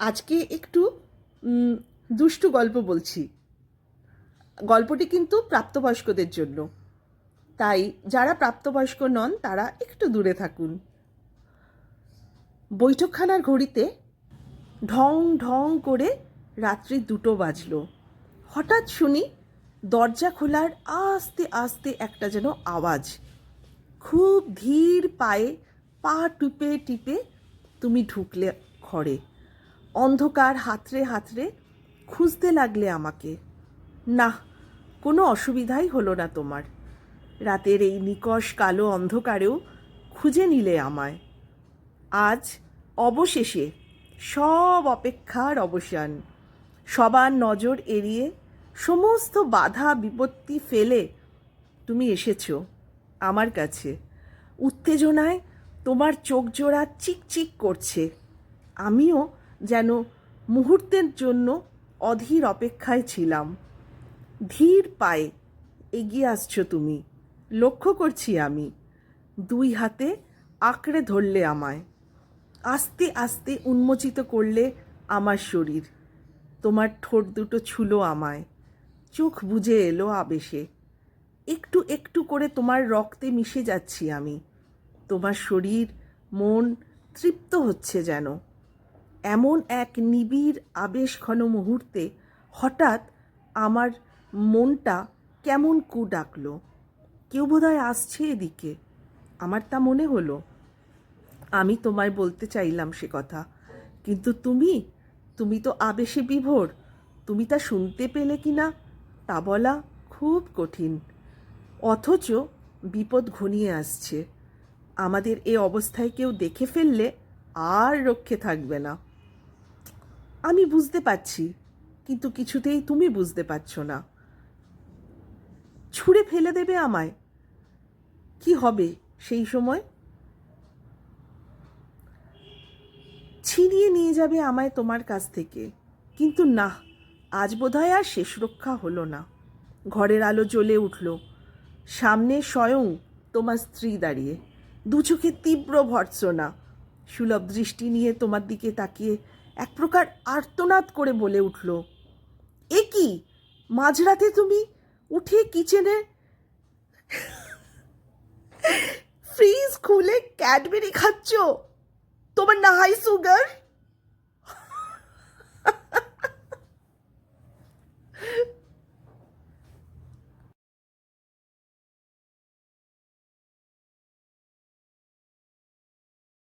আজকে একটু দুষ্টু গল্প বলছি। গল্পটি কিন্তু প্রাপ্তবয়স্কদের জন্য। তাই যারা প্রাপ্তবয়স্ক নন, তারা একটু দূরে থাকুন। বৈঠকখানার ঘড়িতে ঢং ঢং করে রাত্রি দুটো বাজলো। হঠাৎ শুনি দরজা খোলার আস্তে আস্তে একটা যেন আওয়াজ। খুব ধীর পায়ে পা টিপে টিপে তুমি ঢুকলে ঘরে। অন্ধকার হাতড়ে হাতড়ে খুঁজতে লাগলে আমাকে। না, কোনো অসুবিধাই হলো না তোমার। রাতের এই নিকষ কালো অন্ধকারেও খুঁজে নিলে আমায়। আজ অবশেষে সব অপেক্ষার অবসান। সবার নজর এড়িয়ে সমস্ত বাধা বিপত্তি ফেলে তুমি এসেছ আমার কাছে। উত্তেজনায় তোমার চোখ জোড়া চিকচিক করছে। আমিও যেন মুহূর্তের জন্য অধীর অপেক্ষায় ছিলাম। ধীর পায়ে এগিয়ে আসছো তুমি। লক্ষ্য করছি আমি। দুই হাতে আঁকড়ে ধরলে আমায়। আস্তে আস্তে উন্মোচিত করলে আমার শরীর। তোমার ঠোঁট দুটো ছুলো আমায়। চোখ বুজে এলো আবেশে। একটু একটু করে তোমার রক্তে মিশে যাচ্ছি আমি। তোমার শরীর, মন তৃপ্ত হচ্ছে যেন। এমন এক নিবিড় আবেশ ঘন মুহূর্তে হঠাৎ আমার মনটা কেমন কু ডাকলো। কেউ বোধহয় আসছে এদিকে। আমার তা মনে হলো। আমি তোমায় বলতে চাইলাম সে কথা। কিন্তু তুমি? তুমি তো আবেশে বিভোর। তুমি তা শুনতে পেলে কি না, তা বলা খুব কঠিন। অথচ বিপদ ঘনিয়ে আসছে। আমাদের এ অবস্থায় কেউ দেখে ফেললে আর রক্ষে থাকবে না। আমি বুঝতে পারছি, কিন্তু কিছুতেই তুমি বুঝতে পারছ না। ছুঁড়ে ফেলে দেবে আমায়। কি হবে সেই সময়? ছিনিয়ে নিয়ে যাবে আমায় তোমার কাছ থেকে। কিন্তু না, আজ বোধহয় আর শেষ রক্ষা হলো না। ঘরের আলো জ্বলে উঠল। সামনে স্বয়ং তোমার স্ত্রী দাঁড়িয়ে। দু চোখে তীব্র ভর্ৎসনা। সুলভ দৃষ্টি নিয়ে তোমার দিকে তাকিয়ে এক প্রকার আর্তনাদ করে বলে উঠল, এ কি? মাঝরাতে তুমি উঠে কিচেনে ফ্রিজ খুলে ক্যাডবেরি খাচ্ছ? তোমার না হাই সুগার?